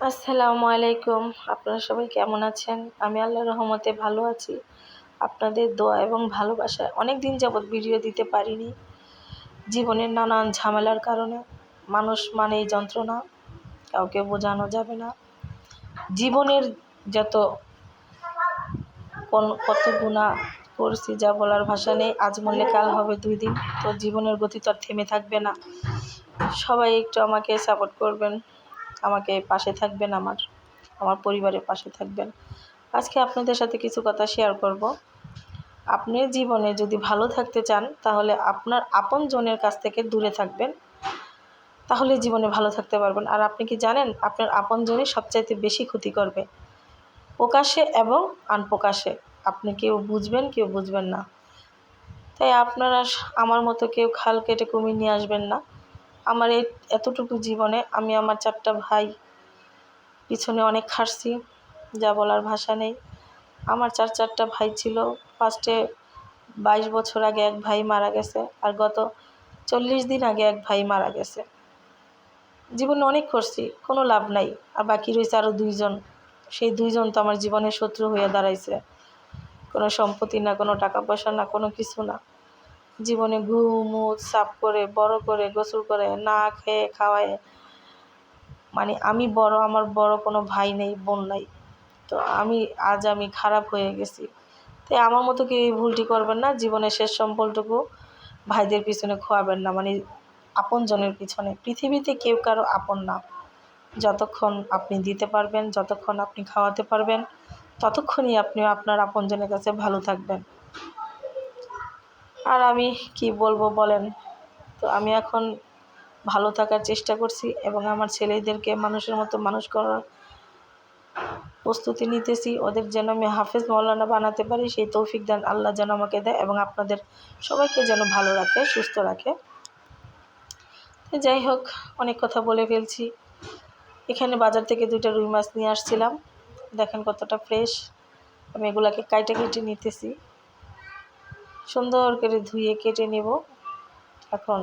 আসসালামু আলাইকুম। আপনারা সবাই কেমন আছেন? আমি আল্লাহর রহমতে ভালো আছি। আপনাদের দোয়া এবং ভালোবাসায় অনেক দিন যাবৎ ভিডিও দিতে পারিনি। জীবনের নানান ঝামেলার কারণে মানুষ মানেই যন্ত্রণা, কাউকে বোঝানো যাবে না। জীবনের যত কত গুণা করছি যা বলার ভাষা নেই, আজ মরলে কাল হবে দুই দিন। তো জীবনের গতি তো আর থেমে থাকবে না। সবাই একটু আমাকে সাপোর্ট করবেন। আমাকে পাশে থাকবেন, আমার আমার পরিবারের পাশে থাকবেন। আজকে আপনাদের সাথে কিছু কথা শেয়ার করব। আপনি জীবনে যদি ভালো থাকতে চান, তাহলে আপনার আপন জনের কাছ থেকে দূরে থাকবেন, তাহলে জীবনে ভালো থাকতে পারবেন। আর আপনি কি জানেন, আপনার আপন জনই সবচাইতে বেশি ক্ষতি করবে। প্রকাশে এবং আনপ্রকাশে আপনি কেউ বুঝবেন কেউ বুঝবেন না। তাই আপনারা আমার মতো কেউ খাল কেটে কুমির নিয়ে আসবেন না। আমার এই এতটুকু জীবনে আমি আমার চারটা ভাই পিছনে অনেক খাটছি যা বলার ভাষা নেই। আমার চার চারটা ভাই ছিল ফার্স্টে বাইশ বছর আগে এক ভাই মারা গেছে আর গত চল্লিশ দিন আগে এক ভাই মারা গেছে। জীবনে অনেক করছি, কোনো লাভ নাই। আর বাকি রয়েছে আরও দুইজন। সেই দুইজন তো আমার জীবনের শত্রু হয়ে দাঁড়াইছে। কোনো সম্পত্তি না, কোনো টাকা পয়সা না, কোনো কিছু না। জীবনে ঘুমুত সাফ করে, বড় করে, গোসল করে, না খেয়ে খাওয়ায়। মানে আমি বড়, আমার বড় কোনো ভাই নেই, বোন নাই। তো আমি, আজ আমি খারাপ হয়ে গেছি। তাই আমার মতো কি ভুলটি করবেন না, জীবনের শেষ সম্পলটুকু ভাইদের পিছনে খোয়াবেন না। মানে আপনজনের পিছনে। পৃথিবীতে কেউ কারও আপন না। যতক্ষণ আপনি দিতে পারবেন, যতক্ষণ আপনি খাওয়াতে পারবেন, ততক্ষণই আপনি আপনার আপনজনের কাছে ভালো থাকবেন। আর আমি কি বলব বলেন? তো আমি এখন ভালো থাকার চেষ্টা করছি এবং আমার ছেলেদেরকে মানুষের মতো মানুষ করার প্রস্তুতি নিতেছি। ওদের যেন আমি হাফেজ মৌলানা বানাতে পারি, সেই তৌফিক দান আল্লাহ যেন আমাকে দেয় এবং আপনাদের সবাইকে যেন ভালো রাখে, সুস্থ রাখে। যাই হোক, অনেক কথা বলে ফেলছি। এখানে বাজার থেকে দুইটা রুই মাছ নিয়ে আসছিলাম। দেখেন কতটা ফ্রেশ আমি এগুলাকে কাইটে কেটে নিতেছি। সুন্দর করে ধুয়ে কেটে নেব। এখন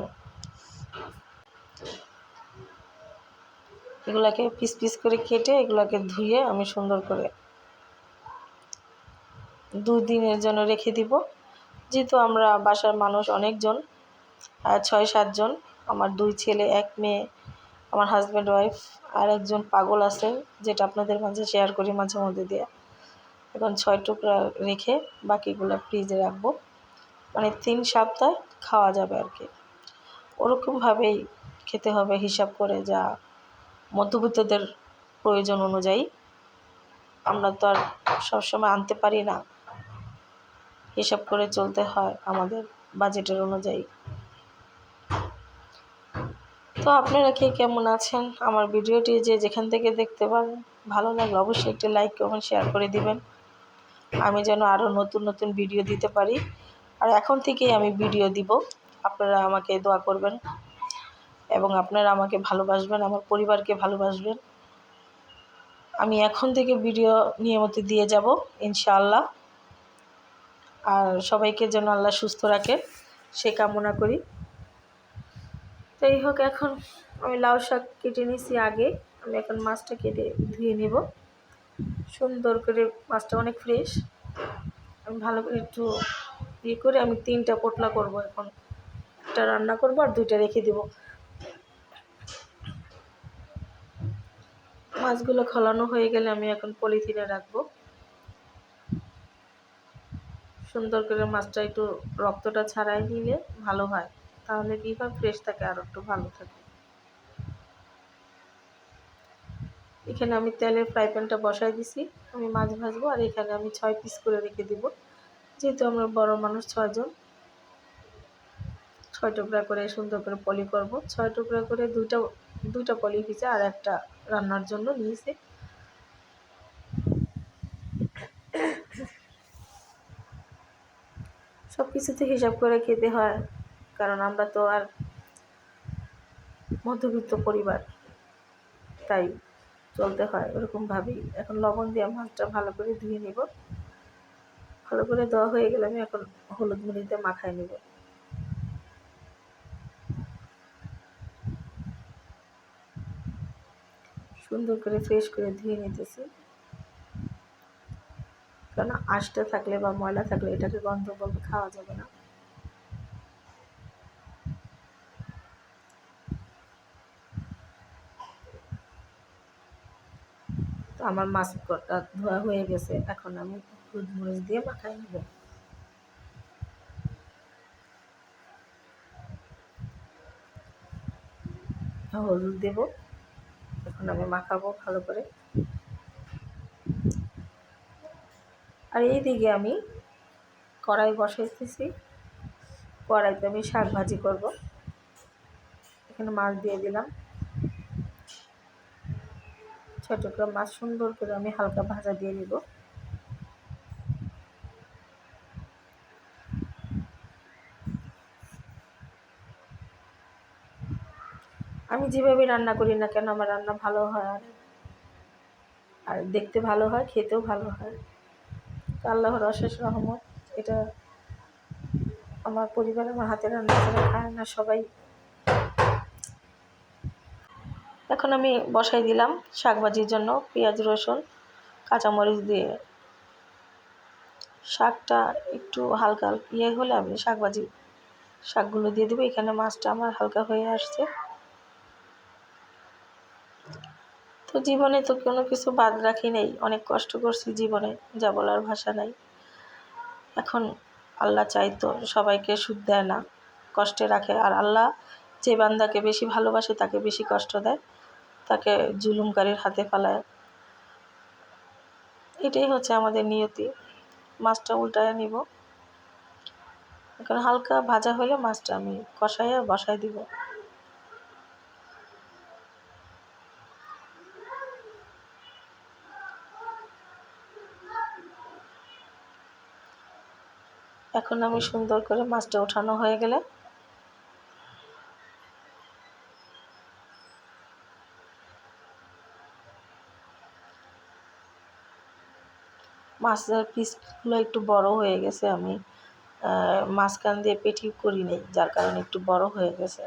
এগুলাকে পিস পিস করে কেটে এগুলাকে ধুয়ে আমি সুন্দর করে দুই দিনের জন্য রেখে দিব। যেহেতু আমরা বাসার মানুষ অনেকজন ছয় সাতজন আমার দুই ছেলে, এক মেয়ে, আমার হাজব্যান্ড ওয়াইফ আর একজন পাগল আছে, যেটা আপনাদের মাঝে শেয়ার করি মাঝে মধ্যে দিয়ে। এখন ছয় টুকরা রেখে বাকিগুলো ফ্রিজে রাখব। মানে তিন সপ্তাহ খাওয়া যাবে আর কি। ওরকমভাবেই খেতে হবে হিসাব করে যা মধ্যবিত্তদের প্রয়োজন অনুযায়ী। আমরা তো আর সবসময় আনতে পারি না। হিসাব করে চলতে হয় আমাদের বাজেটের অনুযায়ী। তো আপনারা কে কেমন আছেন? আমার ভিডিওটি যে যেখান থেকে দেখতে পারেন ভালো লাগলে অবশ্যই একটি লাইক, কমেন্ট, শেয়ার করে দিবেন। আমি যেন আরও নতুন নতুন ভিডিও দিতে পারি। আর এখন থেকেই আমি ভিডিও দিব। আপনারা আমাকে দোয়া করবেন এবং আপনারা আমাকে ভালোবাসবেন, আমার পরিবারকে ভালোবাসবেন। আমি এখন থেকে ভিডিও নিয়মিত দিয়ে যাব, ইনশাআল্লাহ। আর সবাইকে যেন আল্লাহ সুস্থ রাখে, সে কামনা করি। যাই হোক, এখন আমি লাউ শাক কেটে নিয়েছি আগে। আমি এখন মাছটা কেটে ধুয়ে নেব। সুন্দর করে মাছটা অনেক ফ্রেশ। আমি ভালো করে একটু ইয়ে করে আমি তিনটা পোটলা করব এখন। একটা রান্না করব আর দুইটা রেখে দেব। মাছগুলো খলানো হয়ে গেলে আমি এখন পলিথিনে রাখব। সুন্দর করে মাছটা একটু রক্তটা ছাড়াই নিলে ভালো হয়। তাহলে কী হয়? ফ্রেশ থাকে আর একটু ভালো থাকে। এখানে আমি তেলের ফ্রাই প্যানটা বসাই দিছি। আমি মাছ ভাজবো আর এখানে আমি ছয় পিস করে রেখে দিব। যেহেতু আমরা বড় মানুষ, ছয়জন। ছয় টুকরা করে সুন্দর করে পলি করব। ছয় টুকরা করে দুইটা দুইটা পলি ভিজে আর একটা রান্নার জন্য নিয়েছি। সব কিছুতে হিসাব করে খেতে হয়, কারণ আমরা তো আর মধ্যবিত্ত পরিবার, তাই চলতে হয় ওরকমভাবেই। এখন লবণ দিয়ে মাছটা ভালো করে ধুয়ে নিব। ভালো করে দেওয়া হয়ে গেলে আমি এখন হলুদ মুড়িতে মাখায় নেব। সুন্দর করে ফ্রেশ করে ধুয়ে নিতেছি। কারণ আঁশটা থাকলে বা ময়লা থাকলে এটাকে গন্ধ বলতে খাওয়া যাবে না। তো আমার মাছ কটা ধোয়া হয়ে গেছে, এখন আমি হলুদ মরিচ দিয়ে মাখাই নেব হলুদ দেব এখন আমি মাখাবো ভালো করে আর এইদিকে আমি কড়াই বসাইতেছি। কড়াইতে আমি শাক ভাজি করব। এখানে মাছ দিয়ে দিলাম। ছোটো করে মাছ সুন্দর করে আমি হালকা ভাজা দিয়ে নিব আমি যেভাবে রান্না করি না কেন আমার রান্না ভালো হয় আর আর দেখতে ভালো হয়, খেতেও ভালো হয়। আল্লাহর অশেষ রহমত, এটা আমার পরিবার আমার হাতে রান্না করে খায় না সবাই। এখন আমি বসাই দিলাম শাক ভাজির জন্য পেঁয়াজ, রসুন, কাঁচামরিচ দিয়ে। শাকটা একটু হালকা ইয়ে হলে আমি শাক ভাজি শাকগুলো দিয়ে দেবো। এখানে মাছটা আমার হালকা হয়ে আসছে। তো জীবনে তো কোনো কিছু বাদ রাখি নেই। অনেক কষ্ট করছি জীবনে, যা বলার ভাষা নাই। এখন আল্লাহ চাইতো সবাইকে সুখ দেয় না, কষ্টে রাখে। আর আল্লাহ যে বান্দাকে বেশি ভালোবাসে, তাকে বেশি কষ্ট দেয়, তাকে জুলুমকারীর হাতে ফেলায়। এটাই হচ্ছে আমাদের নিয়তি। মাছটা উল্টায় নিব। এখন হালকা ভাজা হলে মাছটা আমি কষাইয়া বসাই দিব। এখন আমি সুন্দর করে মাছটা ওঠানো হয়ে গেলে মাছের পিসগুলো একটু বড় হয়ে গেছে আমি মাঝখান দিয়ে পেটি করি নেই যার কারণে একটু বড় হয়ে গেছে।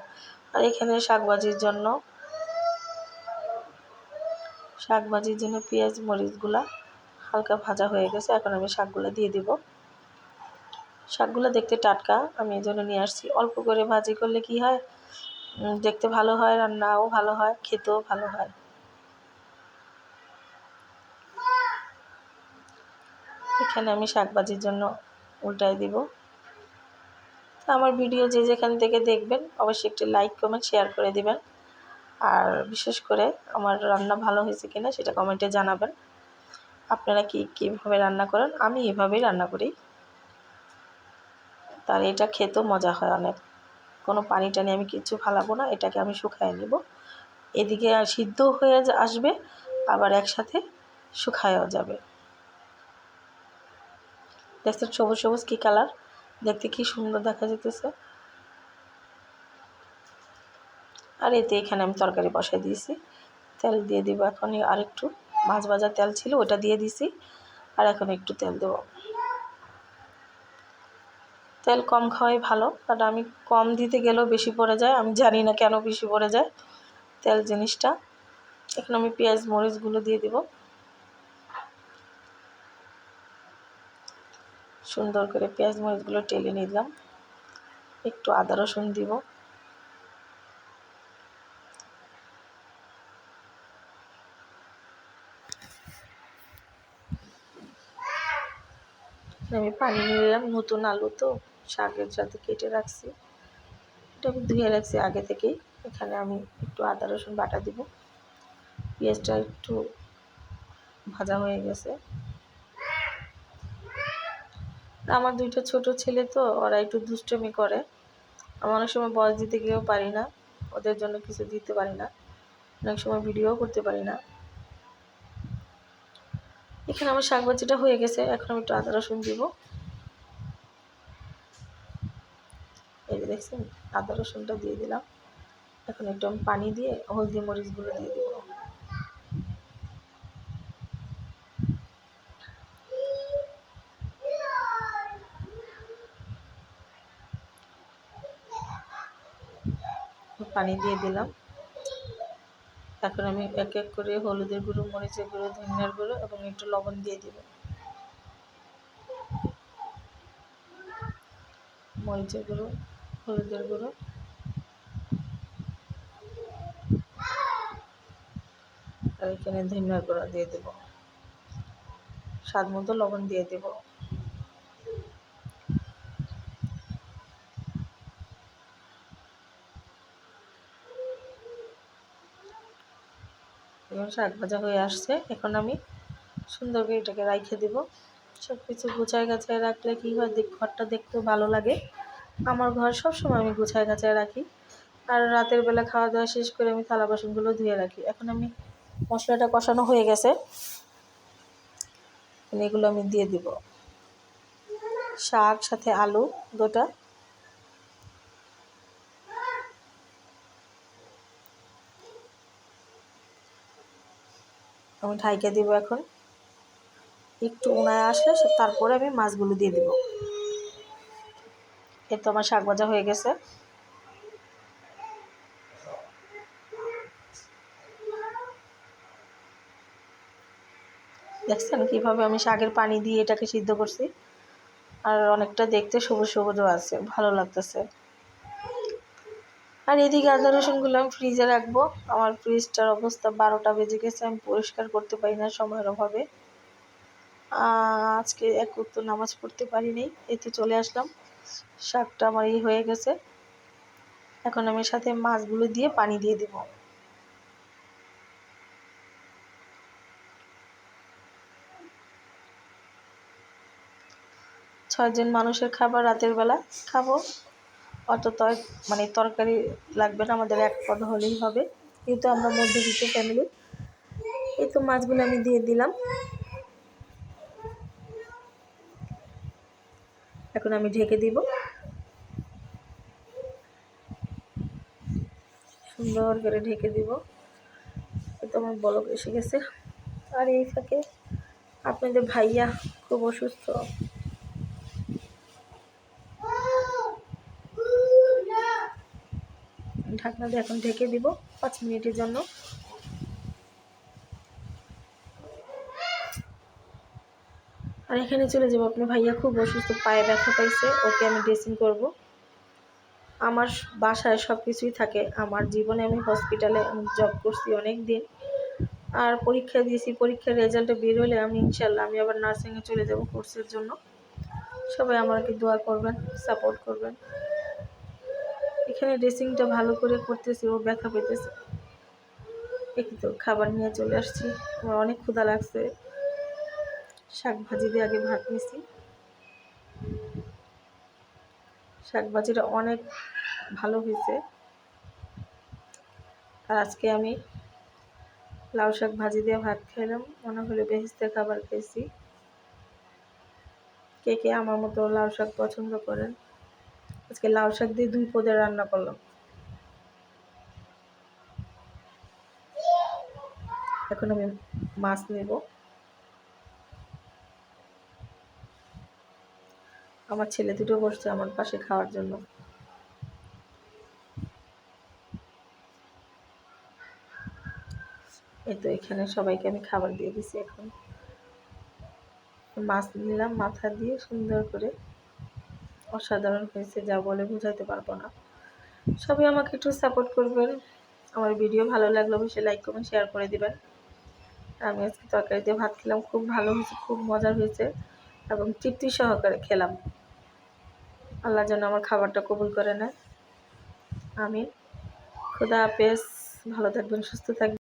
আর এখানে শাকভাজির জন্য শাকভাজির জন্য পেঁয়াজ মরিচগুলা হালকা ভাজা হয়ে গেছে এখন আমি শাকগুলো দিয়ে দিব। শাকগুলো দেখতে টাটকা, আমি এই জন্য নিয়ে আসছি। অল্প করে ভাজি করলে কি হয়? দেখতে ভালো হয়, রান্নাও ভালো হয়, খেতেও ভালো হয়। এখানে আমি শাক ভাজির জন্য উল্টাই দিব। আমার ভিডিও যে যেখান থেকে দেখবেন, অবশ্যই একটি লাইক, কমেন্ট, শেয়ার করে দিবেন। আর বিশেষ করে আমার রান্না ভালো হয়েছে কিনা সেটা কমেন্টে জানাবেন। আপনারা কি কীভাবে রান্না করেন? আমি এভাবেই রান্না করি। তার এটা খেতেও মজা হয় অনেক। কোনো পানি টানি আমি কিচ্ছু ফালাবো না, এটাকে আমি শুকায় নেব। এদিকে সিদ্ধ হয়ে আসবে, আবার একসাথে শুকায়ও যাবে। দেখছেন সবুজ সবুজ কী কালার? দেখতে কি সুন্দর দেখা যেতেছে আর এতে এখানে আমি তরকারি বসাই দিয়েছি। তেল দিয়ে দিব, এখন আর একটু মাছ ভাজার তেল ছিল, ওটা দিয়ে দিছি। আর এখন একটু তেল দেবো। তেল কম খাওয়াই ভালো কারণ আমি কম দিতে গেলেও বেশি পড়ে যায়। আমি জানি না কেন বেশি পড়ে যায় তেল জিনিসটা। এখন আমি পেঁয়াজ মরিচগুলো দিয়ে দিব। সুন্দর করে পেঁয়াজ মরিচগুলো টেলে নিলাম। একটু আদা, রসুন দিব। আমি পানি নিয়ে নিলাম, নতুন আলু তো। শাকের সাথে কেটে রাখছি। এটা আমি ধুয়ে রাখছি আগে থেকেই। এখানে আমি একটু আদা, রসুন বাটা দিব। পেঁয়াজটা একটু ভাজা হয়ে গেছে। আমার দুইটা ছোট ছেলে তো, ওরা একটু দুষ্টমি করে। আমি অনেক সময় বয়স দিতে গিয়েও পারি না। ওদের জন্য কিছু দিতে পারি না। অনেক সময় ভিডিও করতে পারি না। এখানে আমার শাকভাজিটা হয়ে গেছে। এখন আমি একটু আদা, রসুন দিব এই যে দেখছেন? আদা রসুনটা দিয়ে দিলাম। এখন একটু আমি পানি দিয়ে হলদি মরিচগুলো দিয়ে দিব। পানি দিয়ে দিলাম। এখন আমি এক এক করে হলুদের গুঁড়ো, মরিচের গুঁড়ো, ধনিয়ার গুঁড়ো এবং একটু লবণ দিয়ে দিব। মরিচের গুঁড়ো হলুদের গুঁড়ো আর এখানে ধনিয়ার গুঁড়ো দিয়ে দেব। স্বাদ মতো লবণ দিয়ে দেব। এবং শাক ভাজা হয়ে আসছে। এখন আমি সুন্দর করে এটাকে রাইখে দেবো। সব কিছু গুছায় গাছায় রাখলে কী হয় ঘরটা দেখতেও ভালো লাগে। আমার ঘর সবসময় আমি গুছায় গাছায় রাখি। আর রাতের বেলা খাওয়া দাওয়া শেষ করে আমি থালা বাসনগুলো ধুয়ে রাখি। এখন আমি মশলাটা কষানো হয়ে গেছে। এগুলো আমি দিয়ে দিব। শাক, সাথে আলু দুটা আমি ঢাইকে দিব এখন। একটু উনায় আসলে তারপরে আমি মাছগুলো দিয়ে দিব। এ তো আমার শাক ভাজা হয়ে গেছে। দেখছেন কীভাবে আমি শাকের পানি দিয়ে এটাকে সিদ্ধ করছি? আর অনেকটা দেখতে সবুজ সবুজও আছে, ভালো লাগতেছে। আর এদিকে আদা রসুনগুলো আমি ফ্রিজে রাখব। আমার ফ্রিজটার অবস্থা বারোটা বেজে গেছে, আমি পরিষ্কার করতে পারি না সময়ের অভাবে। আজকে এক উত্তর নামাজ পড়তে পারিনি, এই তো চলে আসলাম। শাকটা আমার এই হয়ে গেছে। এখন আমি সাথে মাছগুলো দিয়ে পানি দিয়ে দিব। ছয়জন মানুষের খাবার রাতের বেলা খাব। অত তর মানে তরকারি লাগবে না, আমাদের এক পদ হলেই হবে। কিন্তু আমরা মধ্যবিত্ত ফ্যামিলি এই তো মাছগুলো আমি দিয়ে দিলাম। এখন আমি ঢেকে দিব। সুন্দর করে ঢেকে দিব। তো আমার বলক এসে গেছে। আর এই ফাঁকে আপনাদের ভাইয়া খুব অসুস্থ। ঢাকনা দিয়ে এখন ঢেকে দিব পাঁচ মিনিটের জন্য। আর এখানে চলে যাব। আপনার ভাইয়া খুব অসুস্থ, পায়ে ব্যথা পাইছে, ওকে আমি ড্রেসিং করব। আমার বাসায় সব কিছুই থাকে। আমার জীবনে আমি হসপিটালে জব করছি অনেক দিন আর পরীক্ষা দিয়েছি, পরীক্ষার রেজাল্টটা বের হলে আমি ইনশাল্লাহ আমি আবার নার্সিংয়ে চলে যাব কোর্সের জন্য। সবাই আমাকে দোয়া করবেন সাপোর্ট করবেন। এখানে ড্রেসিংটা ভালো করে করতেছি, ও ব্যথা পেতেছে একটু তো খাবার নিয়ে চলে আসছি। আমার অনেক ক্ষুধা লাগছে। শাক ভাজি দিয়ে আগে ভাত নিছি শাক ভাজিটা অনেক ভালো হয়েছে। আর আজকে আমি লাউ শাক ভাজি দিয়ে ভাত খেলাম। মনে হলো বেহেস্তে খাবার খেয়েছি। কে কে আমার মতো লাউ শাক পছন্দ করেন? আজকে লাউ শাক দিয়ে দুই পদের রান্না করলাম। এখন আমি মাছ নেব। আমার ছেলে দুটো বসছে আমার পাশে খাওয়ার জন্য। এই তো এখানে সবাইকে আমি খাবার দিয়ে দিছি এখন। মাছ নিলাম, মাথা দিয়ে সুন্দর করে অসাধারণ হয়েছে, যা বলে বোঝাতে পারব না। সবাই আমাকে একটু সাপোর্ট করবেন। আমার ভিডিও ভালো লাগলে অবশ্যই লাইক করবেন শেয়ার করে দিবেন। আমি আজকে তরকারি দিয়ে ভাত খেলাম, খুব ভালো হয়েছে, খুব মজার হয়েছে এবং তৃপ্তি সহকারে খেলাম। আল্লাহ যেন আমার খাবারটা কবুল করে নেয়। আমি খুদা হাফেজ। ভালো থাকবেন সুস্থ থাকবেন।